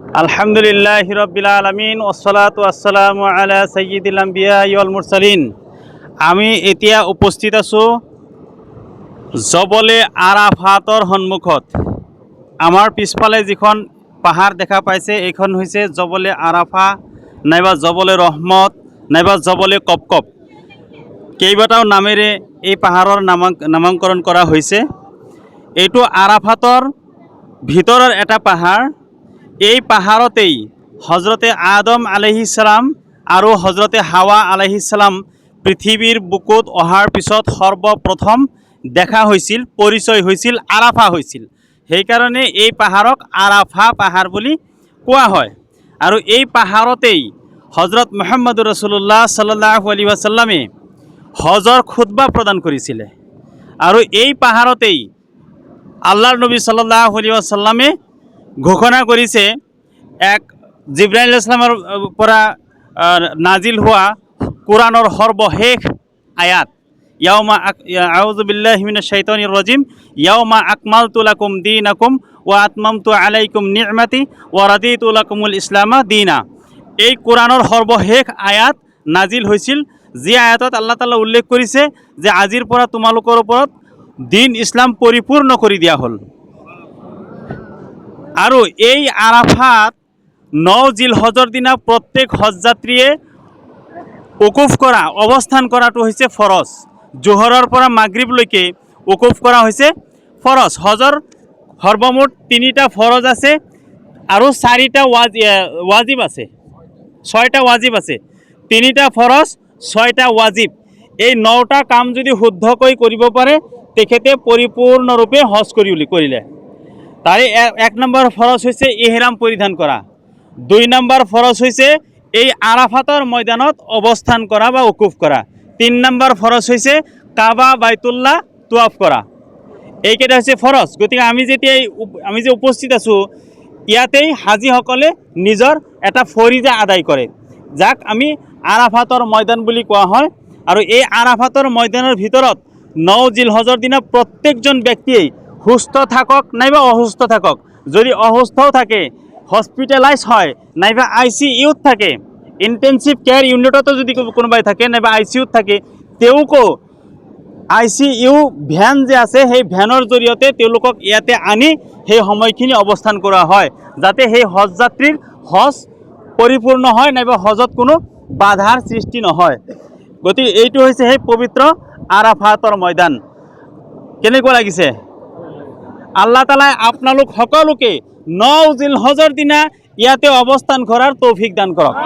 আলহামদুলিল্লাহ রবিল আলমিন ওসলাত আসসালাম আলা সৈয়দুল আম্বিয়া মুরসালিন। আমি এতিয়া উপস্থিত আছোঁ জবলে আৰাফাতৰ সন্মুখত। আমাৰ পিছফালে যিখন পাহাৰ দেখা পাইছে, এইখন হৈছে জবলে আৰাফা নাইবা জবলে ৰহমত, নাইবা জবলে কপকপ। কেইবাটাও নামেৰে এই পাহাৰৰ নামাং, নামাংকৰণ কৰা হৈছে। এইটো আৰাফাতৰ ভিতৰৰ এটা পাহাৰ। এই পাহাৰতেই হজৰতে আদম আলহিছালাম আৰু হজৰতে হাৱা আলহিছালাম পৃথিৱীৰ বুকুত অহাৰ পিছত সৰ্বপ্ৰথম দেখা হৈছিল, পৰিচয় হৈছিল, আৰাফা হৈছিল। সেইকাৰণে এই পাহাৰক আৰাফা পাহাৰ বুলি কোৱা হয়। আৰু এই পাহাৰতেই হজৰত মোহাম্মদুৰ ৰসুল্লাহ সাল্লাহ আলী আছাল্লামে হজৰ খুতবা প্ৰদান কৰিছিলে। আৰু এই পাহাৰতেই আল্লাহৰ নবী সাল্লাহ আলী আছাল্লামে ঘোষণা কৰিছে এক জিব্ৰাহিল ইছলামৰ পৰা নাজিল হোৱা কোৰাণৰ সৰ্বশেষ আয়াত। ইয়াউমা আউজুবিল্লাহিমিনা শৈতনিৰ ৰজিম ইয়াউমা আকমাল তুলাকুম দিন আকুম ও আতমাম তু আলাইকুম নিয়মাতি ও ৰাদি তুলাকুমুল ইছলামা দিনা। এই কোৰাণৰ সৰ্বশেষ আয়াত নাজিল হৈছিল যি আয়াতত আল্লাহ তালা উল্লেখ কৰিছে যে আজিৰ পৰা তোমালোকৰ ওপৰত দিন ইছলাম পৰিপূৰ্ণ কৰি দিয়া হ'ল। আৰু এই আৰাফাত ন জিল হজৰ দিনা প্ৰত্যেক হজযাত্ৰীয়ে উকুফ কৰা, অৱস্থান কৰাটো হৈছে ফৰজ। জোহৰৰ পৰা মাগৰিবলৈকে উকুফ কৰা হৈছে ফৰজ। হজৰ সৰ্বমুঠ তিনিটা ফৰজ আছে আৰু চাৰিটা ৱাজি ৱাজিব আছে। ছয়টা ৱাজিব আছে। তিনিটা ফৰজ, ছয়টা ৱাজিব। এই নটা কাম যদি শুদ্ধকৈ কৰিব পাৰে, তেখেতে পৰিপূৰ্ণৰূপে হজ কৰি কৰিলে। এ- এক নম্বৰ ফৰজ হৈছে ইহৰাম পৰিধান কৰা দুই নম্বৰ ফৰজ হৈছে এই আৰাফাতৰ ময়দানত অৱস্থান কৰা বা উকুফ কৰা তিনি নম্বৰ ফৰজ হৈছে কাবা, বাইতুল্লাহ তোৱাফ কৰা এইকেইটা হৈছে ফৰজ গতিকে আমি যেতিয়া আমি যে উপস্থিত আছোঁ, ইয়াতেই হাজীসকলে নিজৰ এটা ফৰিজা আদায় কৰে। যাক আমি আৰাফাতৰ ময়দান বুলি কোৱা হয়। আৰু এই আৰাফাতৰ ময়দানৰ ভিতৰত ন জিল হজৰ দিনা প্ৰত্যেকজন ব্যক্তিয়েই সুস্থ থাকক, নাইবা অসুস্থ থাকক। যদি অসুস্থও থাকে হস্পিটেলাইজ হয়, নাইবা আই চি ইউত থাকে ইণ্টেনচিভ কেয়াৰ ইউনিটতো যদি কোনোবাই থাকে, নাইবা আই চি ইউত থাকে তেওঁকো আই চি ইউ ভেন যে আছে, সেই ভেনৰ জৰিয়তে তেওঁলোকক ইয়াতে আনি সেই সময়খিনি অৱস্থান কৰা হয়, যাতে সেই হজ যাত্ৰীৰ হজ পৰিপূৰ্ণ হয়, নাইবা হজত কোনো বাধাৰ সৃষ্টি নহয়। গতিকে এইটো হৈছে সেই পবিত্ৰ আৰাফাতৰ ময়দান। কেনেকুৱা লাগিছে? আল্লাহ তালায় আপনালোক সকলোকে ন জিল হজৰ দিনা ইয়াতে অৱস্থান কৰাৰ তৌফিক দান কৰক